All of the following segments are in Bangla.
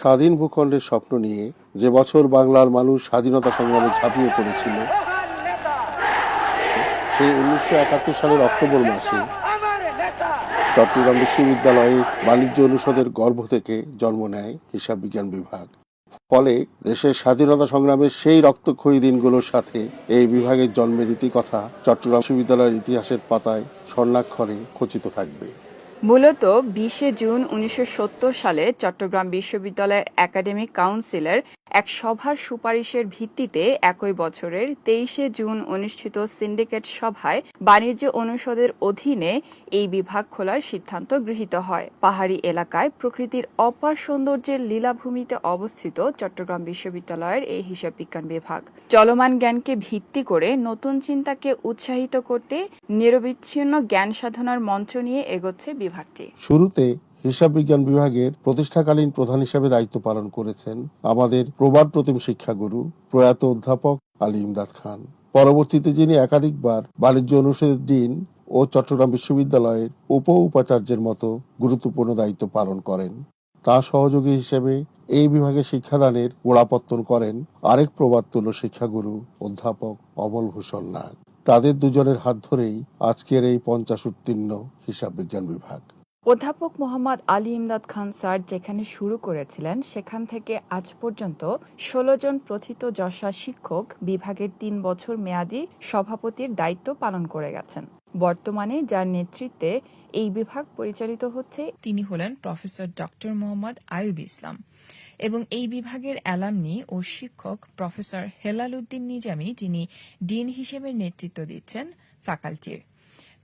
স্বাধীন ভূখণ্ডের স্বপ্ন নিয়ে যে বছর বাংলার মানুষ স্বাধীনতা সংগ্রামে ঝাঁপিয়ে পড়েছিল, সেই উনিশশো একাত্তর সালের অক্টোবর মাসে চট্টগ্রাম বিশ্ববিদ্যালয়ে বাণিজ্য অনুষদের গর্ভ থেকে জন্ম নেয় হিসাব বিজ্ঞান বিভাগ। ফলে দেশের স্বাধীনতা সংগ্রামের সেই রক্তক্ষয়ী দিনগুলোর সাথে এই বিভাগের জন্মের ইতিকথা চট্টগ্রাম বিশ্ববিদ্যালয়ের ইতিহাসের পাতায় স্বর্ণাক্ষরে খচিত থাকবে। মূলত বিশে জুন উনিশশো সত্তর সালে চট্টগ্রাম বিশ্ববিদ্যালয়ের একাডেমিক কাউন্সিলের এক সভার সুপারিশের ভিত্তিতে একই বছরের তেইশে জুন অনুষ্ঠিত সিন্ডিকেট সভায় বাণিজ্য অনুষদের অধীনে এই বিভাগ খোলার সিদ্ধান্ত গৃহীত হয়। পাহাড়ি এলাকায় প্রকৃতির অপার সৌন্দর্যের লীলাভূমিতে অবস্থিত চট্টগ্রাম বিশ্ববিদ্যালয়ের এই হিসাব বিজ্ঞান বিভাগ। চলমান জ্ঞানকে ভিত্তি করে নতুন চিন্তাকে উৎসাহিত করতে নিরবিচ্ছিন্ন জ্ঞান সাধনার মঞ্চ নিয়ে এগোচ্ছে বিভাগটি। শুরুতে হিসাব বিজ্ঞান বিভাগের প্রতিষ্ঠাকালীন প্রধান হিসাবে দায়িত্ব পালন করেছেন আমাদের প্রবাদ প্রতিম শিক্ষাগুরু প্রয়াত অধ্যাপক আলী ইমদাদ খান। পরবর্তীতে যিনি একাধিকবার বাণিজ্য অনুষদের ডিন ও চট্টগ্রাম বিশ্ববিদ্যালয়ের উপ উপাচার্যের মতো গুরুত্বপূর্ণ দায়িত্ব পালন করেন। তার সহযোগী হিসেবে এই বিভাগে শিক্ষাদানের গোড়াপত্তন করেন আরেক প্রবাদ তুল্য শিক্ষাগুরু অধ্যাপক অমল ভূষণ নাগ। তাদের দুজনের হাত ধরেই আজকের এই পঞ্চাশ উত্তীর্ণ হিসাব বিজ্ঞান বিভাগ। অধ্যাপক মোহাম্মদ আলী ইমদাদ খান স্যার যেখানে শুরু করেছিলেন, সেখান থেকে আজ পর্যন্ত ষোলো জন প্রথিত যশা শিক্ষক বিভাগের তিন বছর মেয়াদী সভাপতির দায়িত্ব পালন করে গেছেন। বর্তমানে যার নেতৃত্বে এই বিভাগ পরিচালিত হচ্ছে তিনি হলেন প্রফেসর ডক্টর মোহাম্মদ আয়ুব ইসলাম এবং এই বিভাগের অ্যালামনি ও শিক্ষক প্রফেসর হেলাল উদ্দিন নিজামী, যিনি ডিন হিসেবে নেতৃত্ব দিচ্ছেন, ফ্যাকাল্টির।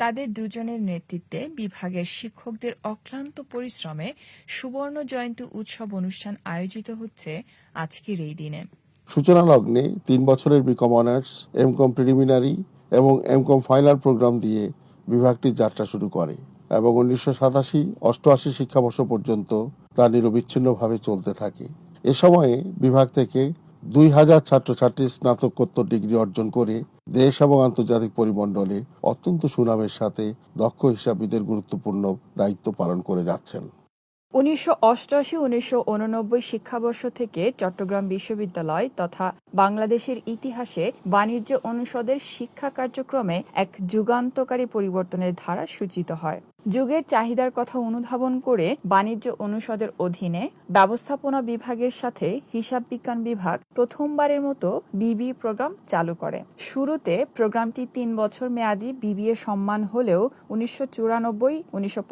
তাদের দুজনের নেতৃত্বে বিভাগের শিক্ষকদের অক্লান্ত পরিশ্রমে সুবর্ণ জয়ন্তী উৎসব অনুষ্ঠান আয়োজিত হচ্ছে আজকের এই দিনে। সূচনা লগ্নে তিন বছরের B Com honours M Com preliminary এবং এম কম ফাইনাল প্রোগ্রাম দিয়ে বিভাগটি যাত্রা শুরু করে এবং উনিশশো সাতাশি অষ্টআশি শিক্ষাবর্ষ পর্যন্ত তা নিরবিচ্ছিন্নভাবে চলতে থাকে। এ সময়ে বিভাগ থেকে দুই হাজার ছাত্রছাত্রী স্নাতকোত্তর ডিগ্রি অর্জন করে দেশ এবং আন্তর্জাতিক পরিমণ্ডলে অত্যন্ত সুনামের সাথে দক্ষ হিসাববিদের গুরুত্বপূর্ণ দায়িত্ব পালন করে যাচ্ছেন। উনিশশো অষ্টআশি, উনিশশো উননব্বই শিক্ষাবর্ষ থেকে চট্টগ্রাম বিশ্ববিদ্যালয় তথা বাংলাদেশের ইতিহাসে বাণিজ্য অনুষদের শিক্ষা কার্যক্রমে এক যুগান্তকারী পরিবর্তনের ধারা সূচিত হয়। যুগের চাহিদার কথা অনুধাবন করে বাণিজ্য অনুষদের অধীনে ব্যবস্থাপনা বিভাগের সাথে হিসাব বিজ্ঞান বিভাগ প্রথমবারের মতো বিবিএ প্রোগ্রাম চালু করে। শুরুতে প্রোগ্রামটি তিন বছর মেয়াদী বিবিএ সম্মান হলেও উনিশশো চুরানব্বই, উনিশশো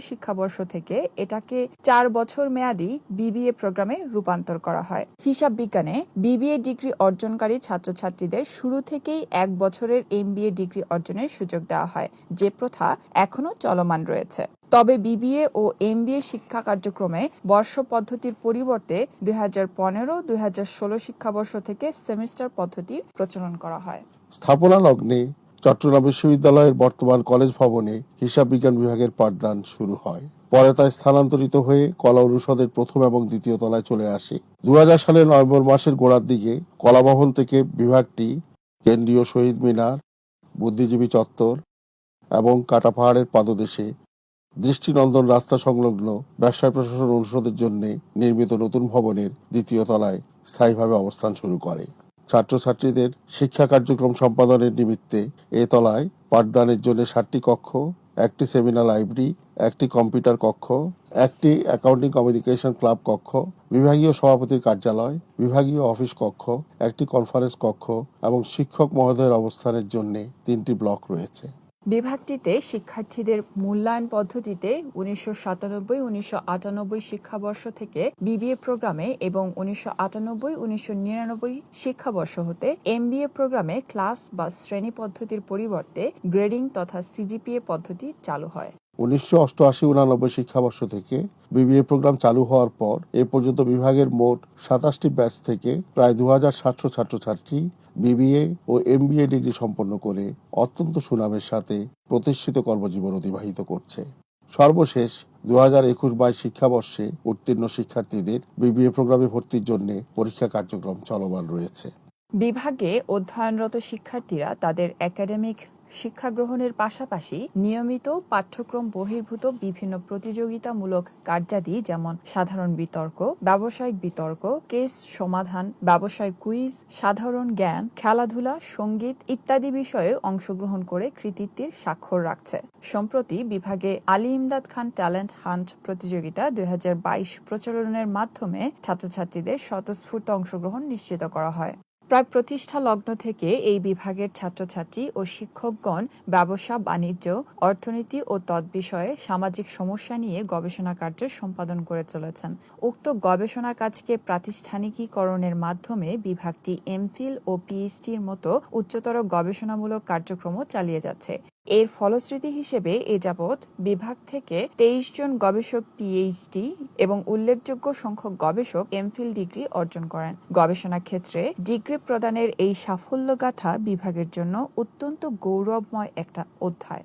শিক্ষাবর্ষ থেকে এটাকে চার বছর মেয়াদী বিবিএ প্রোগ্রামে রূপান্তর করা হয়। হিসাব বিজ্ঞানে বিবিএ ডিগ্রি অর্জনকারী ছাত্রছাত্রীদের শুরু থেকেই এক বছরের এমবিএ ডিগ্রি অর্জনের সুযোগ দেওয়া হয়। যে প্রথা এখনও চলমান রয়েছে। তবে বিবিএ ও এমবিএ শিক্ষা কার্যক্রমে বর্ষ পদ্ধতির পরিবর্তে দুই হাজার পনেরো, দুই হাজার ষোলো শিক্ষাবর্ষ থেকে সেমিস্টার পদ্ধতির প্রচলন করা হয়। স্থাপনা লগ্নে চট্টগ্রাম বিশ্ববিদ্যালয়ের বর্তমান কলেজ ভবনে হিসাব বিজ্ঞান বিভাগের পাঠদান শুরু হয়। পরে তা স্থানান্তরিত হয়ে কলা অনুষদের প্রথম এবং দ্বিতীয় তলায় চলে আসে। দুই হাজার সালের নভেম্বর মাসের গোড়ার দিকে কলাভবন থেকে বিভাগটি কেন্দ্রীয় শহীদ মিনার, বুদ্ধিজীবী চত্বর এবং কাটা পাহাড়ের পাদদেশে দৃষ্টিনন্দন রাস্তা সংলগ্ন ব্যবসায় প্রশাসন অনুষদের জন্য নির্মিত নতুন ভবনের দ্বিতীয় তলায় স্থায়ীভাবে অবস্থান শুরু করে। ছাত্রছাত্রীদের শিক্ষা কার্যক্রম সম্পাদনের নিমিত্তে এ তলায় পাঠদানের জন্য সাতটি কক্ষ, একটি সেমিনার লাইব্রেরি, একটি কম্পিউটার কক্ষ, একটি অ্যাকাউন্টিং কমিউনিকেশন ক্লাব কক্ষ, বিভাগীয় সভাপতির কার্যালয়, বিভাগীয় অফিস কক্ষ, একটি কনফারেন্স কক্ষ এবং শিক্ষক মহোদয়ের অবস্থানের জন্য তিনটি ব্লক রয়েছে। বিভাগটিতে শিক্ষার্থীদের মূল্যায়ন পদ্ধতিতে উনিশশো সাতানব্বই, উনিশশো আটানব্বই শিক্ষাবর্ষ থেকে বিবিএ প্রোগ্রামে এবং উনিশশো আটানব্বই, উনিশশো নিরানব্বই শিক্ষাবর্ষ হতে এমবিএ প্রোগ্রামে ক্লাস বা শ্রেণি পদ্ধতির পরিবর্তে গ্রেডিং তথা সিজিপিএ পদ্ধতি চালু হয়। উনিশশো অষ্টআশি উনানব্বই শিক্ষাবর্ষ থেকে বিবিএ প্রোগ্রাম চালু হওয়ার পর এ পর্যন্ত বিভাগের মোট সাতাশটি ব্যাচ থেকে প্রায় দু হাজার সাতশো ছাত্রছাত্রী বিবিএ ও এমবিএ ডিগ্রি সম্পন্ন করে অত্যন্ত সুনামের সাথে প্রতিষ্ঠিত কর্মজীবন অতিবাহিত করছে। সর্বশেষ দু হাজার একুশ বাইশ শিক্ষাবর্ষে উত্তীর্ণ শিক্ষার্থীদের বিবিএ প্রোগ্রামে ভর্তির জন্য পরীক্ষা কার্যক্রম চলমান রয়েছে। বিভাগে অধ্যয়নরত শিক্ষার্থীরা তাদের একাডেমিক শিক্ষা গ্রহণের পাশাপাশি নিয়মিত পাঠ্যক্রম বহির্ভূত বিভিন্ন প্রতিযোগিতামূলক কার্যাদি যেমন সাধারণ বিতর্ক, ব্যবসায়িক বিতর্ক, কেস সমাধান, ব্যবসায়িক কুইজ, সাধারণ জ্ঞান, খেলাধুলা, সংগীত ইত্যাদি বিষয়ে অংশগ্রহণ করে কৃতিত্বের স্বাক্ষর রাখছে। সম্প্রতি বিভাগে আলী ইমদাদ খান ট্যালেন্ট হান্ট প্রতিযোগিতা দুই হাজার বাইশ প্রচলনের মাধ্যমে ছাত্রছাত্রীদের স্বতঃস্ফূর্ত অংশগ্রহণ নিশ্চিত করা হয়। প্রায় প্রতিষ্ঠা লগ্ন থেকে এই বিভাগের ছাত্রছাত্রী ও শিক্ষকগণ ব্যবসা, বাণিজ্য, অর্থনীতি ও তৎবিষয়ে সামাজিক সমস্যা নিয়ে গবেষণা কার্য সম্পাদন করে চলেছেন। উক্ত গবেষণা কাজকে প্রাতিষ্ঠানিকীকরণের মাধ্যমে বিভাগটি এমফিল ও পিএইচডির মতো উচ্চতর গবেষণামূলক কার্যক্রমও চালিয়ে যাচ্ছে। এর ফলশ্রুতি হিসেবে এ যাবৎ বিভাগ থেকে তেইশ জন গবেষক পিএইচডি এবং উল্লেখযোগ্য সংখ্যক গবেষক এমফিল ডিগ্রি অর্জন করেন। গবেষণা ক্ষেত্রে ডিগ্রি প্রদানের এই সাফল্যগাথা বিভাগের জন্য অত্যন্ত গৌরবময় একটা অধ্যায়।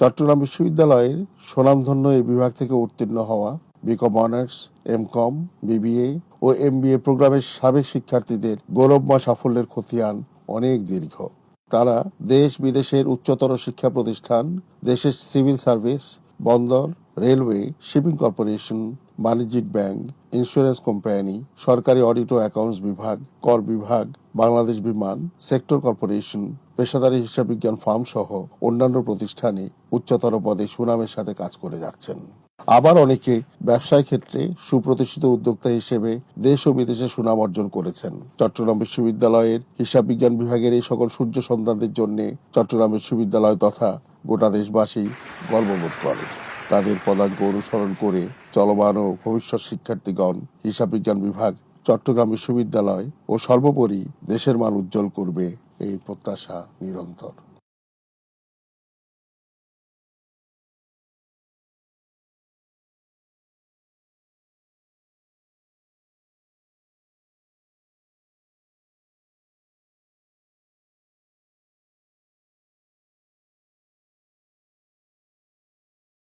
চট্টগ্রাম বিশ্ববিদ্যালয়ের সুনামধন্য এই বিভাগ থেকে উত্তীর্ণ হওয়া B Com honours M Com BBA ও এমবিএ প্রোগ্রামের সাবেক শিক্ষার্থীদের গৌরবময় সাফল্যের খতিয়ান অনেক দীর্ঘ। তারা দেশ বিদেশের উচ্চতর শিক্ষা প্রতিষ্ঠান, দেশের সিভিল সার্ভিস, বন্দর, রেলওয়ে, শিপিং কর্পোরেশন, বাণিজ্যিক ব্যাংক, ইন্স্যুরেন্স কোম্পানি, সরকারি অডিট ও অ্যাকাউন্টস বিভাগ, কর বিভাগ, বাংলাদেশ বিমান, সেক্টর কর্পোরেশন পেশাদারী হিসাব বিজ্ঞান ফার্ম সহ অন্যান্য প্রতিষ্ঠানে উচ্চতর পদে সুনামের সাথে কাজ করে যাচ্ছেন। আবার অনেকে ব্যবসায় ক্ষেত্রে সুপ্রতিষ্ঠিত উদ্যোক্তা হিসেবে দেশ ও বিদেশে সুনাম অর্জন করেছেন। চট্টগ্রাম বিশ্ববিদ্যালয়ের হিসাব বিজ্ঞান বিভাগের এই সকল সূর্য সন্তানদের জন্য চট্টগ্রাম বিশ্ববিদ্যালয় তথা গোটা দেশবাসী গর্ববোধ করে। তাদের পদাঙ্ক অনুসরণ করে চলমান ও ভবিষ্যৎ শিক্ষার্থীগণ হিসাব বিজ্ঞান বিভাগ, চট্টগ্রাম বিশ্ববিদ্যালয় ও সর্বোপরি দেশের মান উজ্জ্বল করবে। এই প্রত্যাশা নিরন্তর।